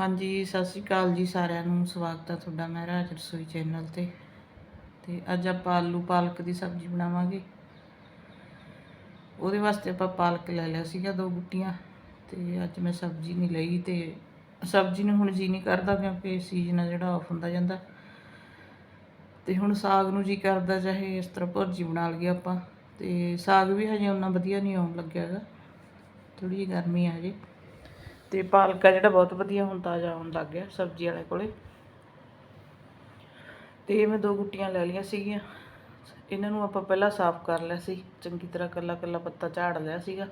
ਹਾਂਜੀ, ਸਤਿ ਸ਼੍ਰੀ ਅਕਾਲ ਜੀ ਸਾਰਿਆਂ ਨੂੰ। ਸਵਾਗਤ ਹੈ ਤੁਹਾਡਾ ਮਹਿਰਾਜ ਰਸੋਈ ਚੈਨਲ ਤੇ। ਤੇ ਅੱਜ ਆਪਾਂ ਆਲੂ ਪਾਲਕ ਦੀ ਸਬਜ਼ੀ ਬਣਾਵਾਂਗੇ। ਉਹਦੇ ਵਾਸਤੇ ਆਪਾਂ ਪਾਲਕ ਲੈ ਲਿਆ ਸੀਗਾ ਦੋ ਗੁੱਟੀਆਂ ਤੇ ਅੱਜ ਮੈਂ ਸਬਜ਼ੀ ਨਹੀਂ ਲਈ ਤੇ ਸਬਜ਼ੀ ਨੂੰ ਹੁਣ ਜੀ ਨਹੀਂ ਕਰਦਾ ਕਿਉਂਕਿ ਸੀਜ਼ਨ ਆ ਜਿਹੜਾ ਆਫ ਹੁੰਦਾ ਜਾਂਦਾ। ਤੇ ਹੁਣ ਸਾਗ ਨੂੰ ਜੀ ਕਰਦਾ ਚਾਹੇ ਇਸ ਤਰ੍ਹਾਂ ਭੁਰਜੀ ਬਣਾ ਲਈਏ ਆਪਾਂ। ਤੇ ਸਾਗ ਵੀ ਹਜੇ ਉਹਨਾਂ ਵਧੀਆ ਨਹੀਂ ਆਉਣ ਲੱਗਿਆ ਹੈਗਾ। ਥੋੜੀ ਜਿਹੀ ਗਰਮੀ ਆ ਜੇ ਤੇ ਪਾਲਕਾ ਜਿਹੜਾ ਬਹੁਤ ਵਧੀਆ ਹੁਣ ਤਾਜ਼ਾ ਆਉਣ ਲੱਗ ਗਿਆ ਸਬਜ਼ੀ ਵਾਲੇ ਕੋਲੇ। ਤੇ ਮੈਂ ਦੋ ਗੁੱਟੀਆਂ ਲੈ ਲਈਆਂ ਸੀਗੀਆਂ। ਇਹਨਾਂ ਨੂੰ ਆਪਾਂ ਪਹਿਲਾਂ ਸਾਫ਼ ਕਰ ਲਿਆ ਸੀ, ਚੰਗੀ ਤਰ੍ਹਾਂ ਕੱਲਾ ਕੱਲਾ ਪੱਤਾ ਝਾੜ ਲਿਆ ਸੀਗਾ।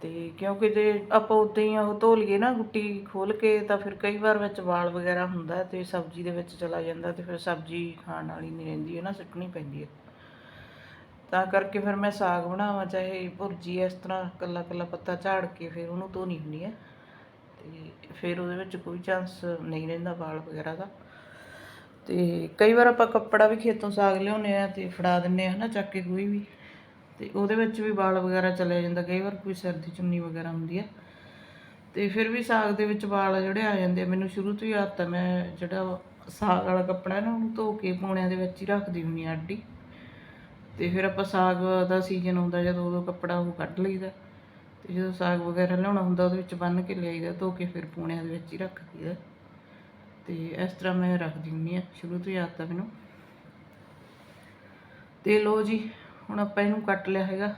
ਤੇ ਕਿਉਂਕਿ ਜੇ ਆਪਾਂ ਉਦਾਂ ਹੀ ਉਹ ਧੋ ਲਈਏ ਨਾ ਗੁੱਟੀ ਖੋਲ ਕੇ ਤਾਂ ਫਿਰ ਕਈ ਵਾਰ ਵਿੱਚ ਵਾਲ ਵਗੈਰਾ ਹੁੰਦਾ ਹੈ ਤੇ ਸਬਜ਼ੀ ਦੇ ਵਿੱਚ ਚਲਾ ਜਾਂਦਾ ਤੇ ਫਿਰ ਸਬਜ਼ੀ ਖਾਣ ਵਾਲੀ ਨਹੀਂ ਰਹਿੰਦੀ ਹੈ ਨਾ ਸਿੱਟਣੀ ਪੈਂਦੀ ਹੈ। ਤਾਂ ਕਰਕੇ ਫਿਰ ਮੈਂ ਸਾਗ ਬਣਾਵਾਂ, ਚਾਹੇ ਭੁਰਜੀ ਇਸ ਤਰ੍ਹਾਂ ਕੱਲਾ ਕੱਲਾ ਪੱਤਾ ਝਾੜ ਕੇ ਫਿਰ ਉਹਨੂੰ ਧੋਣੀ ਹੁੰਦੀ ਹੈ ਤੇ ਫਿਰ ਉਹਦੇ ਵਿੱਚ ਕੋਈ ਚਾਂਸ ਨਹੀਂ ਰਹਿੰਦਾ ਵਾਲ ਵਗੈਰਾ ਦਾ। ਤੇ ਕਈ ਵਾਰ ਆਪਾਂ ਕੱਪੜਾ ਵੀ ਖੇਤੋਂ ਸਾਗ ਲਿਆਉਂਦੇ ਆ ਤੇ ਫੜਾ ਦਿੰਨੇ ਆ ਨਾ ਚੱਕ ਕੇ ਕੋਈ ਵੀ। ਤੇ ਉਹਦੇ ਵਿੱਚ ਵੀ ਵਾਲ ਵਗੈਰਾ ਚਲੇ ਜਾਂਦਾ, ਕਈ ਵਾਰ ਕੋਈ ਸਿਰ ਦੀ ਚੁੰਨੀ ਵਗੈਰਾ ਹੁੰਦੀ ਆ। ਤੇ ਫਿਰ ਵੀ ਸਾਗ ਦੇ ਵਿੱਚ ਵਾਲ ਜਿਹੜੇ ਆ ਜਾਂਦੇ ਆ, ਮੈਨੂੰ ਸ਼ੁਰੂ ਤੋਂ ਹੀ ਆਦਤ ਆ, ਮੈਂ ਜਿਹੜਾ ਸਾਗ ਵਾਲਾ ਕੱਪੜਾ ਨਾ ਉਹਨੂੰ ਧੋ ਕੇ ਪੌਣਿਆਂ ਦੇ ਵਿੱਚ ਹੀ ਰੱਖਦੀ ਹੁੰਦੀ ਆ ਅੱਡੀ। ਤੇ ਫਿਰ ਆਪਾਂ ਸਾਗ ਦਾ ਸੀਜ਼ਨ ਆਉਂਦਾ ਜਦੋਂ ਉਦੋਂ ਕੱਪੜਾ ਉਹ ਕੱਢ ਲਈਦਾ। ਤੇ ਜਦੋਂ ਸਾਗ ਵਗੈਰਾ ਲਿਆਉਣਾ ਹੁੰਦਾ, ਉਹਦੇ ਵਿੱਚ ਬੰਨ ਕੇ ਲਿਆਈਦਾ, ਧੋ ਕੇ ਫਿਰ ਪੂਣਿਆਂ ਦੇ ਵਿੱਚ ਹੀ ਰੱਖ ਦਈਦਾ। ਤੇ ਇਸ ਤਰ੍ਹਾਂ ਮੈਂ ਰੱਖਦੀ ਹੁੰਦੀ ਆ ਸ਼ੁਰੂ ਤੋਂ ਯਾਦ ਤਾਂ ਮੈਨੂੰ। ਤੇ ਲੋ ਜੀ, ਹੁਣ ਆਪਾਂ ਇਹਨੂੰ ਕੱਟ ਲਿਆ ਹੈਗਾ।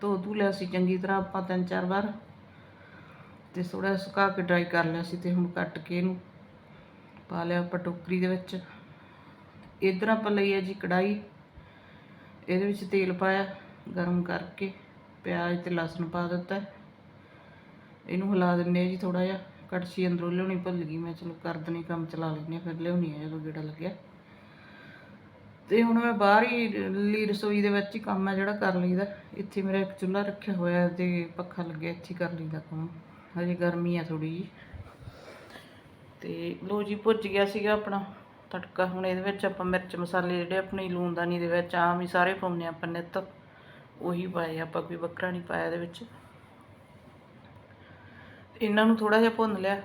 ਧੋ ਧੂ ਲਿਆ ਸੀ ਚੰਗੀ ਤਰ੍ਹਾਂ ਆਪਾਂ ਤਿੰਨ ਚਾਰ ਵਾਰ। ਤੇ ਥੋੜਾ ਸੁਕਾ ਕੇ ਡਰਾਈ ਕਰ ਲਿਆ ਸੀ ਤੇ ਹੁਣ ਕੱਟ ਕੇ ਇਹਨੂੰ ਪਾ ਲਿਆ ਆਪਾਂ ਟੋਕਰੀ ਦੇ ਵਿੱਚ। ਇਧਰ ਆਪਾਂ ਲਈ ਹੈ ਜੀ ਕੜਾਈ ਇਹਦੇ ਵਿੱਚ ਤੇਲ ਪਾਇਆ, ਗਰਮ ਕਰਕੇ ਪਿਆਜ਼ ਤੇ ਲਸਣ ਪਾ ਦਿੱਤਾ। ਇਹਨੂੰ ਹਿਲਾ ਦਿੰਨੇ ਆ ਜੀ ਥੋੜਾ ਜਿਹਾ। ਕੜਛੀ ਅੰਦਰੋਂ ਲਿਆਉਣੀ ਭੁੱਲ ਗਈ ਮੈਂ, ਚਲੋ ਕਰ ਦਣੀ ਕੰਮ, ਚਲਾ ਲੈਂਦੇ ਆ ਫਿਰ ਲਿਆਉਣੀ ਆ ਜਦੋਂ ਗੇੜਾ ਲੱਗਿਆ। ਤੇ ਹੁਣ ਮੈਂ ਬਾਹਰ ਹੀ ਲਈ ਰਸੋਈ ਦੇ ਵਿੱਚ ਹੀ ਕੰਮ ਹੈ ਜਿਹੜਾ ਕਰ ਲਈਦਾ। ਇੱਥੇ ਮੇਰਾ ਇੱਕ ਚੁੱਲ੍ਹਾ ਰੱਖਿਆ ਹੋਇਆ ਤੇ ਪੱਖਾ ਲੱਗਿਆ, ਇੱਥੇ ਹੀ ਕਰ ਲਈਦਾ ਕੰਮ। ਹਜੇ ਗਰਮੀ ਆ ਥੋੜੀ ਜੀ ਤੇ ਲੋ ਜੀ, ਭੁੱਜ ਗਿਆ ਸੀਗਾ ਆਪਣਾ। ਤੜਕਾ। ਹੁਣ ਇਹਦੇ ਵਿੱਚ ਆਪਾਂ ਮਿਰਚ ਮਸਾਲੇ ਜਿਹੜੇ ਆਪਣੀ ਲੂਣਦਾਨੀ ਦੇ ਵਿੱਚ ਆਮ ਹੀ ਸਾਰੇ ਪਾਉਂਦੇ ਆਪਾਂ ਨਿੱਤ। ਉਹੀ ਪਾਏ ਆਪਾਂ ਕੋਈ ਵੱਖਰਾ ਨਹੀਂ ਪਾਇਆ ਇਹਦੇ ਵਿੱਚ। ਇਹਨਾਂ ਨੂੰ ਥੋੜਾ ਜਿਹਾ ਭੁੰਨ ਲਿਆ।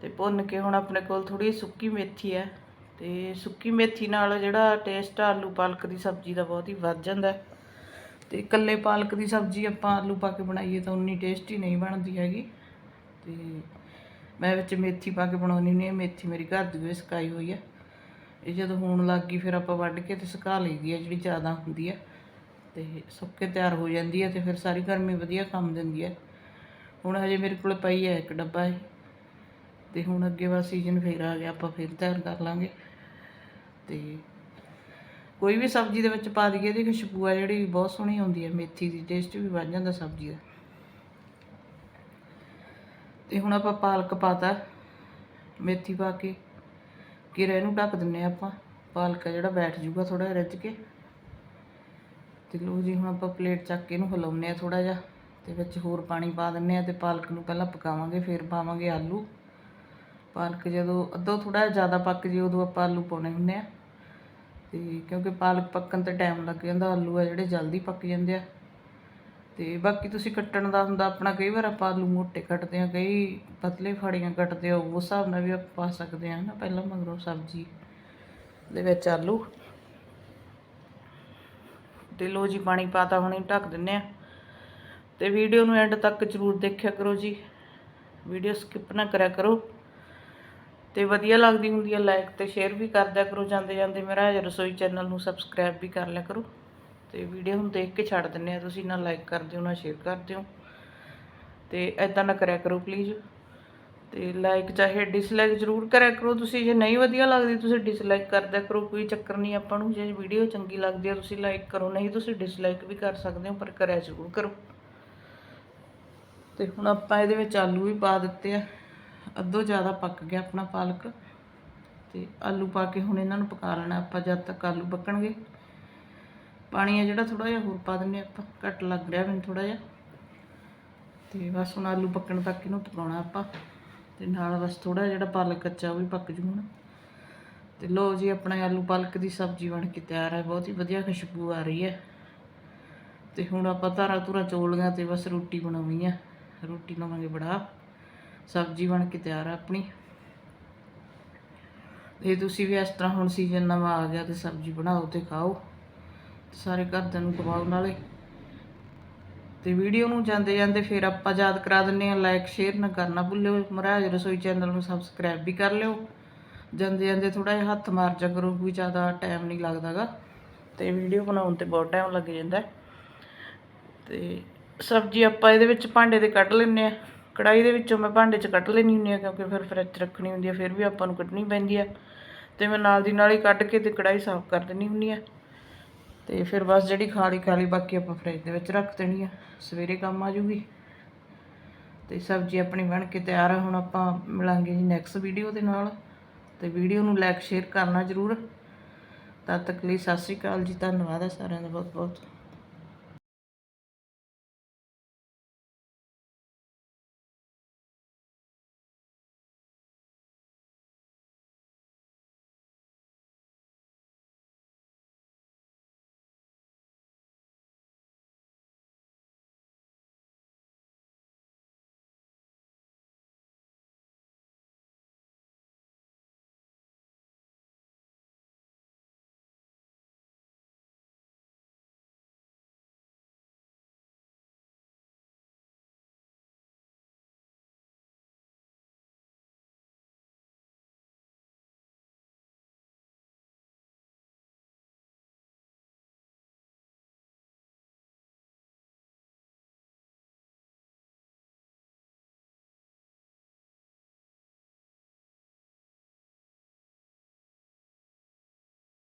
ਤੇ ਭੁੰਨ ਕੇ ਹੁਣ ਆਪਣੇ ਕੋਲ ਥੋੜੀ ਸੁੱਕੀ ਮੇਥੀ ਹੈ। ਤੇ ਸੁੱਕੀ ਮੇਥੀ ਨਾਲ ਜਿਹੜਾ ਟੇਸਟ ਆਲੂ ਪਾਲਕ ਦੀ ਸਬਜ਼ੀ ਦਾ ਬਹੁਤ ਹੀ ਵੱਧ ਜਾਂਦਾ ਹੈ। ਤੇ ਇਕੱਲੇ ਪਾਲਕ ਦੀ ਸਬਜ਼ੀ ਆਪਾਂ ਆਲੂ ਪਾ ਕੇ ਬਣਾਈਏ ਤਾਂ ਉਨੀ ਟੇਸਟੀ ਨਹੀਂ ਬਣਦੀ ਹੈਗੀ। ਤੇ ਮੈਂ ਵਿੱਚ ਮੇਥੀ ਪਾ ਕੇ ਬਣਾਉਣੀ ਨਹੀਂ ਮੇਥੀ ਮੇਰੀ ਘਰ ਦੀ ਹੋਈ ਸੁਕਾਈ ਹੋਈ ਆ। ਇਹ ਜਦੋਂ ਹੋਣ ਲੱਗ ਗਈ ਫਿਰ ਆਪਾਂ ਵੱਢ ਕੇ ਤੇ ਸੁਕਾ ਲਈਦੀ ਹੈ ਜਿਹੜੀ ਜ਼ਿਆਦਾ ਹੁੰਦੀ ਆ। ਤੇ ਸੁੱਕ ਕੇ ਤਿਆਰ ਹੋ ਜਾਂਦੀ ਹੈ ਤੇ ਫਿਰ ਸਾਰੀ ਗਰਮੀ ਵਧੀਆ ਕੰਮ ਦਿੰਦੀ ਹੈ ਹੁਣ ਹਜੇ ਮੇਰੇ ਕੋਲ ਪਈ ਹੈ ਇੱਕ ਡੱਬਾ ਇਹ। ਤੇ ਹੁਣ ਅੱਗੇ ਵਾ ਸੀਜ਼ਨ ਫੇਰ ਆ ਗਿਆ, ਆਪਾਂ ਫਿਰ ਤਿਆਰ ਕਰ ਲਾਂਗੇ। ਤੇ ਕੋਈ ਵੀ ਸਬਜ਼ੀ ਦੇ ਵਿੱਚ ਪਾ ਦਈਏ, ਇਹਦੀ ਖੁਸ਼ਬੂ ਆ ਜਿਹੜੀ, ਬਹੁਤ ਸੋਹਣੀ ਆਉਂਦੀ ਹੈ ਮੇਥੀ ਦੀ ਟੇਸਟ ਵੀ ਵੱਧ ਜਾਂਦਾ ਸਬਜ਼ੀ ਦਾ। ਤੇ ਹੁਣ ਆਪਾਂ ਪਾਲਕ ਪਾਤਾ, ਮੇਥੀ ਪਾ ਕੇ ਕਿਰੇ ਨੂੰ ਢੱਕ ਦਿੰਨੇ ਆ ਆਪਾਂ, ਪਾਲਕ ਆ ਜਿਹੜਾ ਬੈਠ ਜਾਊਗਾ ਥੋੜਾ ਰਿੱਝ ਕੇ। ਤੇ ਲੋ ਜੀ, ਹੁਣ ਆਪਾਂ ਪਲੇਟ ਚੱਕ ਕੇ ਇਹਨੂੰ ਹਿਲਾਉਂਦੇ ਆ ਥੋੜਾ ਜਿਹਾ, ਤੇ ਵਿੱਚ ਹੋਰ ਪਾਣੀ ਪਾ ਦਿੰਨੇ ਆ ਤੇ ਪਾਲਕ ਨੂੰ ਪਹਿਲਾਂ ਪਕਾਵਾਂਗੇ, ਫਿਰ ਪਾਵਾਂਗੇ ਆਲੂ। ਪਾਲਕ ਜਦੋਂ ਅੱਧੋ ਥੋੜਾ ਜ਼ਿਆਦਾ ਪੱਕ ਜੇ, ਉਦੋਂ ਆਪਾਂ ਆਲੂ ਪਾਉਣੇ ਹੁੰਦੇ ਆ ਤੇ ਕਿਉਂਕਿ ਪਾਲਕ ਪੱਕਣ ਤੇ ਟਾਈਮ ਲੱਗ ਜਾਂਦਾ, ਆਲੂ ਆ ਜਿਹੜੇ ਜਲਦੀ ਪੱਕ ਜਾਂਦੇ ਆ। ਤੇ ਬਾਕੀ ਤੁਸੀਂ ਕੱਟਣ ਦਾ ਹੁੰਦਾ, ਆਪਣਾ ਕਈ ਵਾਰ ਆਪਾਂ ਆਲੂ ਮੋਟੇ ਕੱਟਦੇ ਆ ਕਈ ਪਤਲੇ ਫਾੜੀਆਂ ਕੱਟਦੇ ਆ ਉਸ ਹਿਸਾਬ ਨਾਲ ਵੀ ਆਪਾਂ ਪਾ ਸਕਦੇ ਆ ਨਾ ਪਹਿਲਾਂ ਮਗਰੋਂ ਸਬਜ਼ੀ ਦੇ ਵਿੱਚ ਆਲੂ। ਤੇ ਲੋ ਜੀ, ਪਾਣੀ ਪਾਤਾ ਹੁਣੇ ਢੱਕ ਦਿੰਨੇ ਆ ਤੇ ਵੀਡੀਓ ਨੂੰ ਐਂਡ ਤੱਕ ਜਰੂਰ ਦੇਖਿਆ ਕਰੋ ਜੀ। ਵੀਡੀਓ ਸਕਿਪ ਨਾ ਕਰਿਆ ਕਰੋ। ਤੇ ਵਧੀਆ ਲੱਗਦੀ ਹੁੰਦੀ ਹੈ ਲਾਈਕ ਤੇ ਸ਼ੇਅਰ ਵੀ ਕਰਦਿਆ ਕਰੋ ਜਾਂਦੇ ਜਾਂਦੇ ਮੇਰਾ ਰਸੋਈ ਚੈਨਲ ਨੂੰ ਸਬਸਕ੍ਰਾਈਬ ਵੀ ਕਰ ਲਿਆ ਕਰੋ। ਤੇ ਵੀਡੀਓ ਹੁਣ ਦੇਖ ਕੇ ਛੱਡ ਦਿੰਨੇ ਆ। ਤੁਸੀਂ ਨਾ ਲਾਈਕ ਕਰ ਦਿਓ, ਨਾ ਸ਼ੇਅਰ ਕਰ ਦਿਓ। ਤੇ ਐਦਾਂ ਨਾ ਕਰਿਆ ਕਰੋ ਪਲੀਜ਼ ਤੇ ਲਾਈਕ ਚਾਹੇ ਡਿਸਲਾਈਕ ਜ਼ਰੂਰ ਕਰਿਆ ਕਰੋ। ਤੁਸੀਂ ਜੇ ਨਹੀਂ ਵਧੀਆ ਲੱਗਦੀ, ਤੁਸੀਂ ਡਿਸਲਾਈਕ ਕਰਦਿਆ ਕਰੋ। ਕੋਈ ਚੱਕਰ ਨਹੀਂ, ਆਪਾਂ ਨੂੰ ਜੇ ਵੀਡੀਓ ਚੰਗੀ ਲੱਗਦੀ ਹੈ ਤੁਸੀਂ ਲਾਈਕ ਕਰੋ। ਨਹੀਂ ਤੁਸੀਂ ਡਿਸਲਾਈਕ ਵੀ ਕਰ ਸਕਦੇ ਹੋ, ਪਰ ਕਰਿਆ ਜ਼ਰੂਰ ਕਰੋ। ਤੇ ਹੁਣ ਆਪਾਂ ਇਹਦੇ ਵਿੱਚ ਆਲੂ ਵੀ ਪਾ ਦਿੱਤੇ ਆ। ਅੱਧੋ ਜ਼ਿਆਦਾ ਪੱਕ ਗਿਆ ਆਪਣਾ ਪਾਲਕ। ਤੇ ਆਲੂ ਪਾ ਕੇ ਹੁਣ ਇਹਨਾਂ ਨੂੰ ਪਕਾ ਲੈਣਾ। ਆਪਾਂ ਜਦ ਤੱਕ ਆਲੂ ਪੱਕਣਗੇ। ਪਾਣੀ ਆ ਜਿਹੜਾ ਥੋੜਾ ਜਿਹਾ ਹੋਰ ਪਾ ਦਿੰਨੇ ਆਪਾਂ, ਘੱਟ ਲੱਗ ਰਿਹਾ ਮੈਨੂੰ ਥੋੜਾ ਜਿਹਾ। ਤੇ ਬਸ ਹੁਣ ਆਲੂ ਪੱਕਣ ਤੱਕ ਇਹਨੂੰ ਪਕਾਉਣਾ ਆਪਾਂ, ਤੇ ਨਾਲ ਬਸ ਥੋੜਾ ਜਿਹੜਾ ਪਾਲਕ ਕੱਚਾ ਉਹ ਵੀ ਪੱਕ ਜੂ ਹੁਣ। ਤੇ ਲੋ ਜੀ, ਆਪਣਾ ਆਲੂ ਪਾਲਕ ਦੀ ਸਬਜ਼ੀ ਬਣ ਕੇ ਤਿਆਰ ਹੈ ਬਹੁਤ ਹੀ ਵਧੀਆ ਖੁਸ਼ਬੂ ਆ ਰਹੀ ਹੈ। ਤੇ ਹੁਣ ਆਪਾਂ ਧਾਰਾ ਧੁਰਾ ਚੋਲੀਆਂ ਤੇ ਬਸ ਰੋਟੀ ਬਣਾਉਣੀ ਆ। ਰੋਟੀ ਲਾਵਾਂਗੇ ਬੜਾ। ਸਬਜ਼ੀ ਬਣ ਕੇ ਤਿਆਰ ਆ ਆਪਣੀ। ਤੇ ਤੁਸੀਂ ਵੀ ਇਸ ਤਰ੍ਹਾਂ ਹੁਣ ਸੀਜ਼ਨ ਨਵਾਂ ਆ ਗਿਆ ਤੇ ਸਬਜ਼ੀ ਬਣਾਓ ਤੇ ਖਾਓ। ਸਾਰੇ ਘਰਦਿਆਂ ਨੂੰ ਗਵਾਉਣ ਨਾਲੇ। ਤੇ ਵੀਡੀਓ ਨੂੰ ਜਾਂਦੇ ਜਾਂਦੇ ਫਿਰ ਆਪਾਂ ਯਾਦ ਕਰਾ ਦਿੰਨੇ ਆ ਲਾਈਕ ਸ਼ੇਅਰ ਨਾ ਕਰਨਾ ਭੁੱਲਿਓ। ਮਹਾਰਾਜ ਰਸੋਈ ਚੈਨਲ ਨੂੰ ਸਬਸਕ੍ਰਾਈਬ ਵੀ ਕਰ ਲਿਓ। ਜਾਂਦੇ ਜਾਂਦੇ ਥੋੜਾ ਜਿਹਾ ਹੱਥ ਮਾਰ ਜਾ ਕਰੋ ਕੋਈ ਜ਼ਿਆਦਾ ਟਾਈਮ ਨਹੀਂ ਲੱਗਦਾਗਾ। ਤੇ ਵੀਡੀਓ ਬਣਾਉਣ ਤੇ ਬਹੁਤ ਟਾਈਮ ਲੱਗ ਜਾਂਦਾ। ਹੈ। ਤੇ ਸਬਜ਼ੀ ਆਪਾਂ ਇਹਦੇ ਵਿੱਚ ਭਾਂਡੇ ਦੇ ਕੱਢ ਲੈਂਦੇ ਆ ਕੜਾਈ ਦੇ ਵਿੱਚੋਂ ਮੈਂ ਭਾਂਡੇ 'ਚ ਕੱਢ ਲੈਣੀ ਹੁੰਦੀ ਆ ਕਿਉਂਕਿ ਫਿਰ ਫਰਿੱਜ ਰੱਖਣੀ ਹੁੰਦੀ ਆ। ਫਿਰ ਵੀ ਆਪਾਂ ਨੂੰ ਕੱਢਣੀ ਪੈਂਦੀ ਆ। ਤੇ ਮੈਂ ਨਾਲ ਦੀ ਨਾਲ ਹੀ ਕੱਢ ਕੇ ਤੇ ਕੜਾਈ ਸਾਫ਼ ਕਰ ਦਿੰਦੀ ਹੁੰਦੀ ਆ। ਤੇ ਫਿਰ ਬਸ ਜਿਹੜੀ ਖਾਲੀ ਖਾਲੀ ਬਾਕੀ ਆਪਾਂ ਫਰਿੱਜ ਦੇ ਵਿੱਚ ਰੱਖ ਦੇਣੀ ਆ, ਸਵੇਰੇ ਕੰਮ ਆ ਜੂਗੀ। ਤੇ ਸਬਜ਼ੀ ਆਪਣੀ ਬਣ ਕੇ ਤਿਆਰ ਆ, ਹੁਣ ਆਪਾਂ ਮਿਲਾਂਗੇ ਜੀ ਨੈਕਸਟ ਵੀਡੀਓ ਦੇ ਨਾਲ। ਤੇ ਵੀਡੀਓ ਨੂੰ ਲਾਈਕ ਸ਼ੇਅਰ ਕਰਨਾ ਜ਼ਰੂਰ। ਤਦ ਤੱਕ ਲਈ ਸਤਿ ਸ਼੍ਰੀ ਅਕਾਲ ਜੀ, ਧੰਨਵਾਦ ਹੈ ਸਾਰਿਆਂ ਦਾ ਬਹੁਤ ਬਹੁਤ